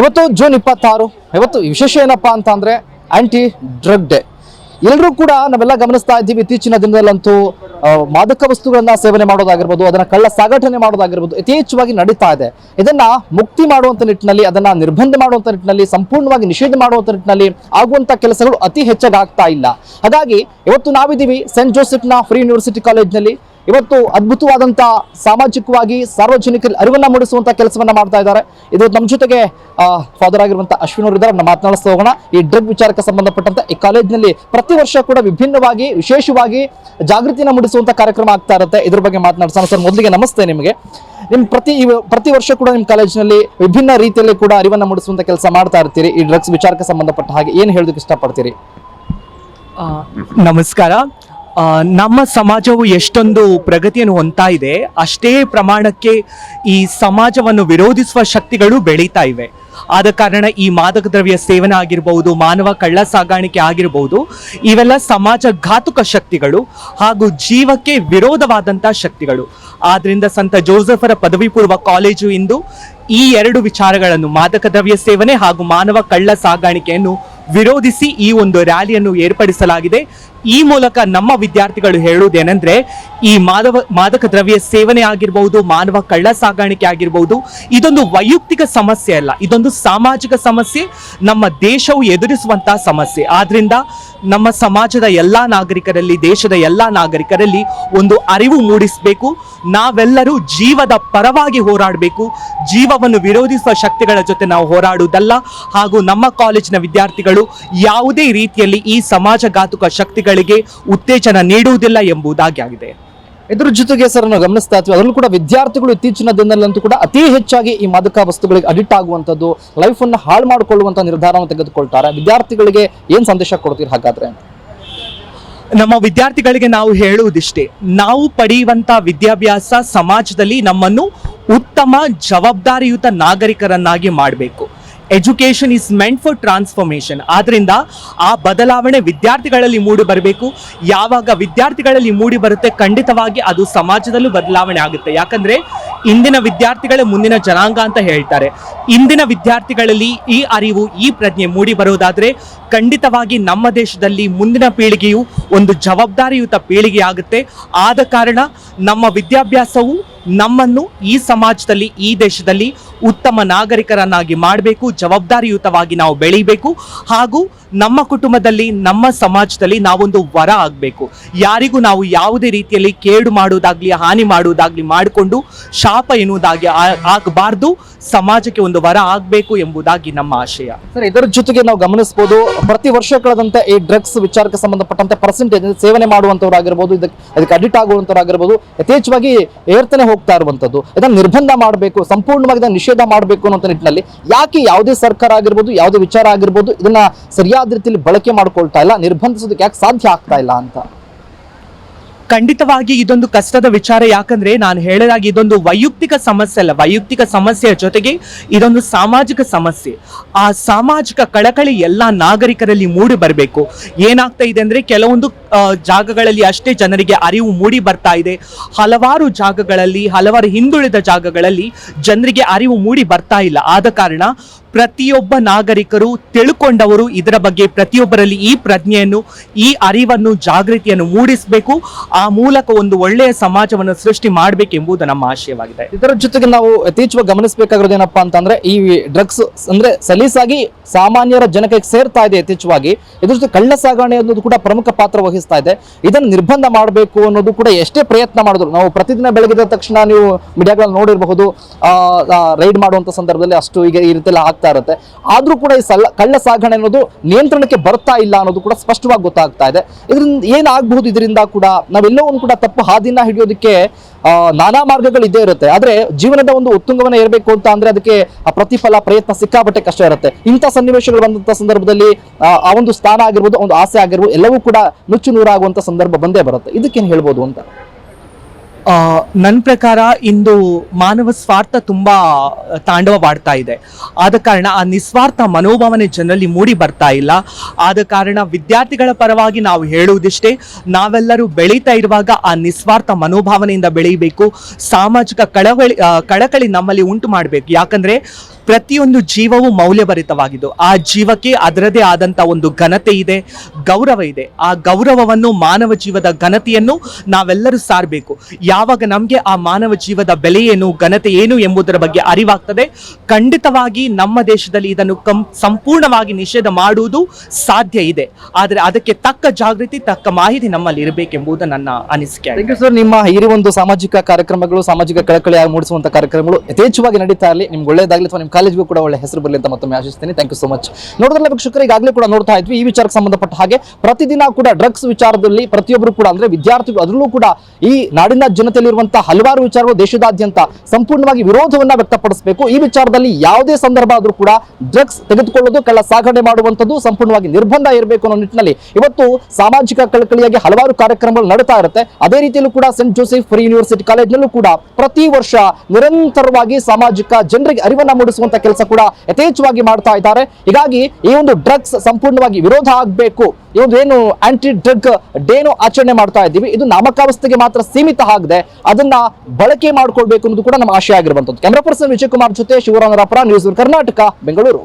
ಇವತ್ತು ಜೂನ್ ಇಪ್ಪತ್ತಾರು. ಇವತ್ತು ವಿಶೇಷ ಏನಪ್ಪಾ ಅಂತ ಅಂದ್ರೆ ಆಂಟಿ ಡ್ರಗ್ ಡೇ ಎಲ್ಲರೂ ಕೂಡ ನಾವೆಲ್ಲ ಗಮನಿಸ್ತಾ ಇದ್ದೀವಿ ಇತ್ತೀಚಿನ ದಿನದಲ್ಲಂತೂ ಮಾದಕ ವಸ್ತುಗಳನ್ನ ಸೇವನೆ ಮಾಡೋದಾಗಿರ್ಬೋದು, ಅದನ್ನ ಕಳ್ಳ ಸಾಗಾಟನೆ ಮಾಡೋದಾಗಿರ್ಬೋದು, ಯಥೇಚ್ಛವಾಗಿ ನಡೀತಾ ಇದೆ. ಇದನ್ನ ಮುಕ್ತಿ ಮಾಡುವಂತ ನಿಟ್ಟಿನಲ್ಲಿ, ಅದನ್ನ ನಿರ್ಬಂಧ ಮಾಡುವಂತ ನಿಟ್ಟಿನಲ್ಲಿ, ಸಂಪೂರ್ಣವಾಗಿ ನಿಷೇಧ ಮಾಡುವಂತ ನಿಟ್ಟಿನಲ್ಲಿ ಆಗುವಂತ ಕೆಲಸಗಳು ಅತಿ ಹೆಚ್ಚಾಗಿ ಆಗ್ತಾ ಇಲ್ಲ. ಹಾಗಾಗಿ, ಇವತ್ತು ನಾವಿದ್ದೀವಿ ಸೆಂಟ್ ಜೋಸೆಫ್ನ ಫ್ರೀ ಯೂನಿವರ್ಸಿಟಿ ಕಾಲೇಜ್ನಲ್ಲಿ ಇವತ್ತು ಅದ್ಭುತವಾದಂಥ ಸಾಮಾಜಿಕವಾಗಿ ಸಾರ್ವಜನಿಕರಲ್ಲಿ ಅರಿವನ್ನು ಮೂಡಿಸುವಂತ ಕೆಲಸವನ್ನು ಮಾಡ್ತಾ ಇದ್ದಾರೆ. ಇದು ನಮ್ಮ ಜೊತೆಗೆ ಫಾದರ್ ಆಗಿರುವಂತ ಅಶ್ವಿನ್ ಅವರು ಇದ್ದಾರೆ. ಅವ್ರನ್ನ ಮಾತನಾಡಿಸ್ತಾ ಹೋಗೋಣ. ಈ ಡ್ರಗ್ ವಿಚಾರಕ್ಕೆ ಸಂಬಂಧಪಟ್ಟಂತೆ ಈ ಕಾಲೇಜಿನಲ್ಲಿ ಪ್ರತಿ ವರ್ಷ ಕೂಡ ವಿಭಿನ್ನವಾಗಿ, ವಿಶೇಷವಾಗಿ ಜಾಗೃತಿನ ಮೂಡಿಸುವಂತ ಕಾರ್ಯಕ್ರಮ ಆಗ್ತಾ ಇರುತ್ತೆ. ಇದ್ರ ಬಗ್ಗೆ ಮಾತನಾಡ್ಸೋಣ. ಸರ್, ಮೊದಲಿಗೆ ನಮಸ್ತೆ ನಿಮಗೆ. ನಿಮ್ಮ ಪ್ರತಿ ಪ್ರತಿ ವರ್ಷ ಕೂಡ ನಿಮ್ಮ ಕಾಲೇಜಿನಲ್ಲಿ ವಿಭಿನ್ನ ರೀತಿಯಲ್ಲಿ ಕೂಡ ಅರಿವನ್ನು ಮೂಡಿಸುವಂತ ಕೆಲಸ ಮಾಡ್ತಾ ಇರ್ತೀರಿ. ಈ ಡ್ರಗ್ಸ್ ವಿಚಾರಕ್ಕೆ ಸಂಬಂಧಪಟ್ಟ ಹಾಗೆ ಏನು ಹೇಳೋದಕ್ಕೆ ಇಷ್ಟಪಡ್ತೀರಿ? ನಮಸ್ಕಾರ. ನಮ್ಮ ಸಮಾಜವು ಎಷ್ಟೊಂದು ಪ್ರಗತಿಯನ್ನು ಹೊಂದ್ತಾ ಇದೆ, ಅಷ್ಟೇ ಪ್ರಮಾಣಕ್ಕೆ ಈ ಸಮಾಜವನ್ನು ವಿರೋಧಿಸುವ ಶಕ್ತಿಗಳು ಬೆಳೀತಾ ಇವೆ. ಆದ ಕಾರಣ ಈ ಮಾದಕ ದ್ರವ್ಯ ಸೇವನೆ ಆಗಿರಬಹುದು ಮಾನವ ಕಳ್ಳ ಸಾಗಾಣಿಕೆ ಆಗಿರಬಹುದು ಇವೆಲ್ಲ ಸಮಾಜ ಘಾತುಕ ಶಕ್ತಿಗಳು ಹಾಗೂ ಜೀವಕ್ಕೆ ವಿರೋಧವಾದಂತಹ ಶಕ್ತಿಗಳು. ಆದ್ರಿಂದ ಸಂತ ಜೋಸೆಫರ ಪದವಿ ಪೂರ್ವ ಕಾಲೇಜು ಇಂದು ಈ ಎರಡು ವಿಚಾರಗಳನ್ನು, ಮಾದಕ ದ್ರವ್ಯ ಸೇವನೆ ಹಾಗೂ ಮಾನವ ಕಳ್ಳ ಸಾಗಾಣಿಕೆಯನ್ನು ವಿರೋಧಿಸಿ ಈ ಒಂದು ರ್ಯಾಲಿಯನ್ನು ಏರ್ಪಡಿಸಲಾಗಿದೆ. ಈ ಮೂಲಕ ನಮ್ಮ ವಿದ್ಯಾರ್ಥಿಗಳು ಹೇಳುವುದೇನೆಂದ್ರೆ, ಈ ಮಾದವ ಮಾದಕ ದ್ರವ್ಯ ಸೇವನೆ ಆಗಿರಬಹುದು ಮಾನವ ಕಳ್ಳ ಸಾಗಾಣಿಕೆ ಆಗಿರಬಹುದು ಇದೊಂದು ವೈಯಕ್ತಿಕ ಸಮಸ್ಯೆ ಅಲ್ಲ, ಇದೊಂದು ಸಾಮಾಜಿಕ ಸಮಸ್ಯೆ, ನಮ್ಮ ದೇಶವು ಎದುರಿಸುವಂತಹ ಸಮಸ್ಯೆ. ಆದ್ರಿಂದ ನಮ್ಮ ಸಮಾಜದ ಎಲ್ಲ ನಾಗರಿಕರಲ್ಲಿ, ದೇಶದ ಎಲ್ಲ ನಾಗರಿಕರಲ್ಲಿ ಒಂದು ಅರಿವು ಮೂಡಿಸಬೇಕು. ನಾವೆಲ್ಲರೂ ಜೀವದ ಪರವಾಗಿ ಹೋರಾಡಬೇಕು. ಜೀವವನ್ನು ವಿರೋಧಿಸುವ ಶಕ್ತಿಗಳ ಜೊತೆ ನಾವು ಹೋರಾಡುವುದಲ್ಲ. ಹಾಗೂ ನಮ್ಮ ಕಾಲೇಜಿನ ವಿದ್ಯಾರ್ಥಿಗಳು ಯಾವುದೇ ರೀತಿಯಲ್ಲಿ ಈ ಸಮಾಜಘಾತುಕ ಶಕ್ತಿಗಳಿಗೆ ಉತ್ತೇಜನ ನೀಡುವುದಿಲ್ಲ ಎಂಬುದಾಗಿ ಆಗಿದೆ. ಇದ್ರ ಜೊತೆಗೆ ಸರ್ ನಾವು ಗಮನಿಸ್ತಾ ಇರ್ತೀವಿ ಅದರಲ್ಲೂ ಕೂಡ ವಿದ್ಯಾರ್ಥಿಗಳು ಇತ್ತೀಚಿನ ದಿನದಲ್ಲಂತೂ ಕೂಡ ಅತಿ ಹೆಚ್ಚಾಗಿ ಈ ಮಾದಕ ವಸ್ತುಗಳಿಗೆ ಅಡಿಕ್ಟ್ ಆಗುವಂಥದ್ದು ಲೈಫ್ ಅನ್ನು ಹಾಳು ಮಾಡಿಕೊಳ್ಳುವಂತ ನಿರ್ಧಾರವನ್ನು ತೆಗೆದುಕೊಳ್ತಾರೆ. ವಿದ್ಯಾರ್ಥಿಗಳಿಗೆ ಏನ್ ಸಂದೇಶ ಕೊಡ್ತೀರಿ ಹಾಗಾದ್ರೆ? ನಮ್ಮ ವಿದ್ಯಾರ್ಥಿಗಳಿಗೆ ನಾವು ಹೇಳುವುದಿಷ್ಟೇ, ನಾವು ಪಡೆಯುವಂಥ ವಿದ್ಯಾಭ್ಯಾಸ ಸಮಾಜದಲ್ಲಿ ನಮ್ಮನ್ನು ಉತ್ತಮ ಜವಾಬ್ದಾರಿಯುತ ನಾಗರಿಕರನ್ನಾಗಿ ಮಾಡಬೇಕು. Education is meant for transformation ಆದ್ದರಿಂದ ಆ ಬದಲಾವಣೆ ವಿದ್ಯಾರ್ಥಿಗಳಲ್ಲಿ ಮೂಡಿ ಬರಬೇಕು. ಯಾವಾಗ ವಿದ್ಯಾರ್ಥಿಗಳಲ್ಲಿ ಮೂಡಿ ಬರುತ್ತೆ ಖಂಡಿತವಾಗಿ ಅದು ಸಮಾಜದಲ್ಲೂ ಬದಲಾವಣೆ ಆಗುತ್ತೆ. ಯಾಕಂದ್ರೆ ಇಂದಿನ ವಿದ್ಯಾರ್ಥಿಗಳೇ ಮುಂದಿನ ಜನಾಂಗ ಅಂತ ಹೇಳ್ತಾರೆ. ಇಂದಿನ ವಿದ್ಯಾರ್ಥಿಗಳಲ್ಲಿ ಈ ಅರಿವು, ಈ ಪ್ರಜ್ಞೆ ಮೂಡಿ ಬರುವುದಾದರೆ ಖಂಡಿತವಾಗಿ ನಮ್ಮ ದೇಶದಲ್ಲಿ ಮುಂದಿನ ಪೀಳಿಗೆಯು ಒಂದು ಜವಾಬ್ದಾರಿಯುತ ಪೀಳಿಗೆ ಆಗುತ್ತೆ. ಆದ ಕಾರಣ ನಮ್ಮ ವಿದ್ಯಾಭ್ಯಾಸವು ನಮ್ಮನ್ನು ಈ ಸಮಾಜದಲ್ಲಿ, ಈ ದೇಶದಲ್ಲಿ ಉತ್ತಮ ನಾಗರಿಕರನ್ನಾಗಿ ಮಾಡಬೇಕು, ಜವಾಬ್ದಾರಿಯುತವಾಗಿ ನಾವು ಬೆಳೀಬೇಕು. ಹಾಗೂ ನಮ್ಮ ಕುಟುಂಬದಲ್ಲಿ, ನಮ್ಮ ಸಮಾಜದಲ್ಲಿ ನಾವೊಂದು ವರ ಆಗಬೇಕು. ಯಾರಿಗೂ ನಾವು ಯಾವುದೇ ರೀತಿಯಲ್ಲಿ ಕೇಡು ಮಾಡುವುದಾಗ್ಲಿ, ಹಾನಿ ಮಾಡುವುದಾಗ್ಲಿ ಮಾಡಿಕೊಂಡು ಶಾಪ ಎನ್ನುವುದಾಗಿ ಆಗಬಾರ್ದು, ಸಮಾಜಕ್ಕೆ ಒಂದು ವರ ಆಗಬೇಕು ಎಂಬುದಾಗಿ ನಮ್ಮ ಆಶಯ. ಸರ್, ಇದರ ಜೊತೆಗೆ ನಾವು ಗಮನಿಸಬಹುದು ಪ್ರತಿ ವರ್ಷ ಕಳೆದಂತೆ ಈ ಡ್ರಗ್ಸ್ ವಿಚಾರಕ್ಕೆ ಸಂಬಂಧಪಟ್ಟಂತೆ ಪರ್ಸೆಂಟೇಜ್ ಸೇವನೆ ಮಾಡುವಂತವರಾಗಿರ್ಬೋದು ಇದಕ್ಕೆ ಅದಕ್ಕೆ ಅಡಿಕ್ಟ್ ಆಗುವಂತವರಾಗಿರ್ಬೋದು ಯಥೇಚ್ಛವಾಗಿ ಏರ್ತನೆ ಹೋಗ್ತಾ ಇರುವಂತದ್ದು ಇದನ್ನು ನಿರ್ಬಂಧ ಮಾಡಬೇಕು, ಸಂಪೂರ್ಣವಾಗಿ ಇದನ್ನು ನಿಷೇಧ ಮಾಡಬೇಕು ಅನ್ನೋ ನಿಟ್ಟಿನಲ್ಲಿ ಯಾಕೆ ಯಾವುದೇ ಸರ್ಕಾರ ಆಗಿರ್ಬೋದು, ಯಾವುದೇ ವಿಚಾರ ಆಗಿರ್ಬೋದು, ಇದನ್ನ ಸರಿಯಾದ ರೀತಿಯಲ್ಲಿ ಬಳಕೆ ಮಾಡ್ಕೊಳ್ತಾ ಇಲ್ಲ, ನಿರ್ಬಂಧಿಸೋದಕ್ಕೆ ಯಾಕೆ ಸಾಧ್ಯ ಆಗ್ತಾ ಇಲ್ಲ ಅಂತ? ಖಂಡಿತವಾಗಿ ಇದೊಂದು ಕಷ್ಟದ ವಿಚಾರ. ಯಾಕಂದ್ರೆ ನಾನು ಹೇಳಿದಾಗ ಇದೊಂದು ವೈಯಕ್ತಿಕ ಸಮಸ್ಯೆ ಅಲ್ಲ. ವೈಯಕ್ತಿಕ ಸಮಸ್ಯೆಯ ಜೊತೆಗೆ ಇದೊಂದು ಸಾಮಾಜಿಕ ಸಮಸ್ಯೆ. ಆ ಸಾಮಾಜಿಕ ಕಳಕಳಿ ಎಲ್ಲ ನಾಗರಿಕರಲ್ಲಿ ಮೂಡಿ ಬರಬೇಕು. ಏನಾಗ್ತಾ ಇದೆ ಅಂದ್ರೆ ಕೆಲವೊಂದು ಜಾಗಗಳಲ್ಲಿ ಅಷ್ಟೇ ಜನರಿಗೆ ಅರಿವು ಮೂಡಿ ಬರ್ತಾ ಇದೆ. ಹಲವಾರು ಜಾಗಗಳಲ್ಲಿ, ಹಲವಾರು ಹಿಂದುಳಿದ ಜಾಗಗಳಲ್ಲಿ ಜನರಿಗೆ ಅರಿವು ಮೂಡಿ ಬರ್ತಾ ಇಲ್ಲ. ಆದ ಕಾರಣ ಪ್ರತಿಯೊಬ್ಬ ನಾಗರಿಕರು ತಿಳ್ಕೊಂಡವರು ಇದರ ಬಗ್ಗೆ ಪ್ರತಿಯೊಬ್ಬರಲ್ಲಿ ಈ ಪ್ರಜ್ಞೆಯನ್ನು, ಈ ಅರಿವನ್ನು, ಜಾಗೃತಿಯನ್ನು ಮೂಡಿಸಬೇಕು. ಆ ಮೂಲಕ ಒಂದು ಒಳ್ಳೆಯ ಸಮಾಜವನ್ನು ಸೃಷ್ಟಿ ಮಾಡಬೇಕೆಂಬುದು ನಮ್ಮ ಆಶಯವಾಗಿದೆ. ಇದರ ಜೊತೆಗೆ ನಾವು ಯಥೇಚ್ಛವಾಗಿ ಗಮನಿಸಬೇಕಾಗಿರೋದು ಏನಪ್ಪಾ ಅಂತಂದ್ರೆ ಈ ಡ್ರಗ್ಸ್ ಅಂದ್ರೆ ಸಲೀಸಾಗಿ ಸಾಮಾನ್ಯರ ಜನಕ್ಕೆ ಸೇರ್ತಾ ಇದೆ ಯಥೇಚ್ಛವಾಗಿ ಇದ್ರ ಜೊತೆ ಕಳ್ಳ ಸಾಗಣೆ ಅನ್ನೋದು ಕೂಡ ಪ್ರಮುಖ ಪಾತ್ರ ವಹಿಸ್ತಾ ಇದೆ. ಇದನ್ನು ನಿರ್ಬಂಧ ಮಾಡಬೇಕು ಅನ್ನೋದು ಕೂಡ ಎಷ್ಟೇ ಪ್ರಯತ್ನ ಮಾಡಿದ್ರು. ನಾವು ಪ್ರತಿದಿನ ಬೆಳಗಿದ ತಕ್ಷಣ ನೀವು ಮೀಡಿಯಾಗಳಲ್ಲಿ ನೋಡಿರಬಹುದು ರೈಡ್ ಮಾಡುವಂತ ಸಂದರ್ಭದಲ್ಲಿ ಅಷ್ಟು ಈಗ ಈ ರೀತಿ ಎಲ್ಲ ಆಗ್ತಾ ಇರುತ್ತೆ. ಆದ್ರೂ ಕೂಡ ಈ ಸಲ್ಲ ಕಳ್ಳ ಸಾಗಣೆ ಅನ್ನೋದು ನಿಯಂತ್ರಣಕ್ಕೆ ಬರ್ತಾ ಇಲ್ಲ ಅನ್ನೋದು ಕೂಡ ಸ್ಪಷ್ಟವಾಗಿ ಗೊತ್ತಾಗ್ತಾ ಇದೆ. ಇದರಿಂದ ಏನಾಗಬಹುದು ಇದರಿಂದ ಕೂಡ ನಾವೆಲ್ಲೋ ಒಂದು ಕೂಡ ತಪ್ಪು ಹಾದಿನ ಹಿಡಿಯೋದಕ್ಕೆ ನಾನಾ ಮಾರ್ಗಗಳು ಇದ್ದೇ ಇರುತ್ತೆ. ಆದ್ರೆ ಜೀವನದ ಒಂದು ಉತ್ತುಂಗವನ್ನ ಇರಬೇಕು ಅಂತ ಅಂದ್ರೆ ಅದಕ್ಕೆ ಪ್ರತಿಫಲ, ಪ್ರಯತ್ನ ಸಿಕ್ಕಾಪಟ್ಟೆ ಕಷ್ಟ ಇರುತ್ತೆ. ಇಂಥ ಸನ್ನಿವೇಶಗಳು ಬಂದಂತ ಸಂದರ್ಭದಲ್ಲಿ, ಆ ಒಂದು ಸ್ಥಾನ ಆಗಿರ್ಬೋದು, ಒಂದು ಆಸೆ ಆಗಿರ್ಬೋದು, ಎಲ್ಲವೂ ಕೂಡ ನುಚ್ಚು ನೂರಾಗುವಂತ ಸಂದರ್ಭ ಬಂದೇ ಬರುತ್ತೆ. ಇದಕ್ಕೇನು ಹೇಳ್ಬೋದು ಅಂತ? ನನ್ನ ಪ್ರಕಾರ ಇಂದು ಮಾನವ ಸ್ವಾರ್ಥ ತುಂಬಾ ತಾಂಡವವಾಡ್ತಾ ಇದೆ. ಆದ ಕಾರಣ ಆ ನಿಸ್ವಾರ್ಥ ಮನೋಭಾವನೆ ಜನರಲ್ಲಿ ಮೂಡಿ ಬರ್ತಾ ಇಲ್ಲ. ಆದ ಕಾರಣ ವಿದ್ಯಾರ್ಥಿಗಳ ಪರವಾಗಿ ನಾವು ಹೇಳುವುದಿಷ್ಟೇ, ನಾವೆಲ್ಲರೂ ಬೆಳೀತಾ ಇರುವಾಗ ಆ ನಿಸ್ವಾರ್ಥ ಮನೋಭಾವನೆಯಿಂದ ಬೆಳೀಬೇಕು. ಸಾಮಾಜಿಕ ಕಳವಳಿ ಕಳಕಳಿ ನಮ್ಮಲ್ಲಿ ಉಂಟು ಮಾಡಬೇಕು. ಯಾಕಂದ್ರೆ ಪ್ರತಿಯೊಂದು ಜೀವವು ಮೌಲ್ಯಭರಿತವಾಗಿದ್ದು, ಆ ಜೀವಕ್ಕೆ ಅದರದೇ ಆದಂಥ ಒಂದು ಘನತೆ ಇದೆ, ಗೌರವ ಇದೆ. ಆ ಗೌರವವನ್ನು ಮಾನವ ಜೀವದ ಘನತೆಯನ್ನು ನಾವೆಲ್ಲರೂ ಸಾರಬೇಕು. ಯಾವಾಗ ನಮಗೆ ಆ ಮಾನವ ಜೀವದ ಬೆಲೆ ಏನು ಘನತೆ ಏನು ಎಂಬುದರ ಬಗ್ಗೆ ಅರಿವಾಗ್ತದೆ. ಖಂಡಿತವಾಗಿ ನಮ್ಮ ದೇಶದಲ್ಲಿ ಇದನ್ನು ಕಂ, ಸಂಪೂರ್ಣವಾಗಿ ನಿಷೇಧ ಮಾಡುವುದು ಸಾಧ್ಯ ಇದೆ. ಆದರೆ ಅದಕ್ಕೆ ತಕ್ಕ ಜಾಗೃತಿ, ತಕ್ಕ ಮಾಹಿತಿ ನಮ್ಮಲ್ಲಿ ಇರಬೇಕೆಂಬುದು ನನ್ನ ಅನಿಸಿಕೆ ಸರ್ ನಿಮ್ಮ ಈ ಒಂದು ಸಾಮಾಜಿಕ ಕಾರ್ಯಕ್ರಮಗಳು, ಸಾಮಾಜಿಕ ಕಳಕಳಿ ಮೂಡಿಸುವಂತಹ ಕಾರ್ಯಕ್ರಮಗಳು ಯಥೇಚ್ಛವಾಗಿ ನಡೀತಾ ಇರಲಿ. ನಿಮ್ಗೆ ಒಳ್ಳೆಯದಾಗಲಿ ಅಥವಾ ನಿಮ್ಮ ಕಾಲೇಜ್ಗೂ ಕೂಡ ಒಳ್ಳೆ ಹೆಸರು ಬರಲಿ ಅಂತ ಮತ್ತೊಮ್ಮೆ ಆಶಿಸ್ತೀನಿ. ಥ್ಯಾಂಕ್ ಯು ಸೊ ಮಚ್ ನೋಡಿದ್ರೆ ವೀಕ್ಷಕರು, ಈಗಾಗಲೇ ಕೂಡ ನೋಡ್ತಾ ಇದ್ವಿ, ಈ ವಿಚಾರಕ್ಕೆ ಸಂಬಂಧಪಟ್ಟ ಹಾಗೆ ಪ್ರತಿದಿನ ಕೂಡ ಡ್ರಗ್ಸ್ ವಿಚಾರದಲ್ಲಿ ಪ್ರತಿಯೊಬ್ಬರು ಕೂಡ ಅಂದ್ರೆ ವಿದ್ಯಾರ್ಥಿಗಳು ಅದರಲ್ಲೂ ಕೂಡ ಈ ನಾಡಿನ ಜನತೆಯಲ್ಲಿರುವಂತಹ ಹಲವಾರು ವಿಚಾರಗಳು ದೇಶದಾದ್ಯಂತ ಸಂಪೂರ್ಣವಾಗಿ ವಿರೋಧವನ್ನ ವ್ಯಕ್ತಪಡಿಸಬೇಕು. ಈ ವಿಚಾರದಲ್ಲಿ ಯಾವುದೇ ಸಂದರ್ಭ ಆದರೂ ಕೂಡ ಡ್ರಗ್ಸ್ ತೆಗೆದುಕೊಳ್ಳೋದು ಕಳ್ಳ ಸಾಗಣೆ ಮಾಡುವಂಥದ್ದು ಸಂಪೂರ್ಣವಾಗಿ ನಿರ್ಬಂಧ ಇರಬೇಕು ಅನ್ನೋ ನಿಟ್ಟಿನಲ್ಲಿ ಇವತ್ತು ಸಾಮಾಜಿಕ ಕಳಕಳಿಯಾಗಿ ಹಲವಾರು ಕಾರ್ಯಕ್ರಮಗಳು ನಡೀತಾ ಇರುತ್ತೆ. ಅದೇ ರೀತಿಯಲ್ಲೂ ಕೂಡ ಸೆಂಟ್ ಜೋಸೆಫ್ ಫ್ರೀ ಯೂನಿವರ್ಸಿಟಿ ಕಾಲೇಜ್ನಲ್ಲೂ ಕೂಡ ಪ್ರತಿ ವರ್ಷ ನಿರಂತರವಾಗಿ ಸಾಮಾಜಿಕ ಜನರಿಗೆ ಅರಿವನ್ನ ಮೂಡಿಸುವಂತ ಕೆಲಸ ಕೂಡ ಯಥೇಚ್ಛವಾಗಿ ಮಾಡ್ತಾ ಇದ್ದಾರೆ. ಹೀಗಾಗಿ ಈ ಒಂದು ಡ್ರಗ್ಸ್ ಸಂಪೂರ್ಣವಾಗಿ ವಿರೋಧ ಆಗಬೇಕು. ಈ ಒಂದು ಏನು ಆಂಟಿ ಡ್ರಗ್ ಡೇನು ಆಚರಣೆ ಮಾಡ್ತಾ ಇದ್ದೀವಿ. ಇದು ನಾಮಕಾವಸ್ಥೆಗೆ ಮಾತ್ರ ಸೀಮಿತ ಆಗದೆ ಅದನ್ನ ಬಳಕೆ ಮಾಡ್ಕೊಳ್ಬೇಕು ಅನ್ನೋದು ಕೂಡ ನಮ್ಮ ಆಶಯ ಆಗಿರುವಂತದ್ದು ಕ್ಯಾಮರಾ ಪರ್ಸನ್ ವಿಜಯ್ ಕುಮಾರ್ ಜೊತೆ ಶಿವರಾಮರಾಪುರ ನ್ಯೂಸ್ ಕರ್ನಾಟಕ ಬೆಂಗಳೂರು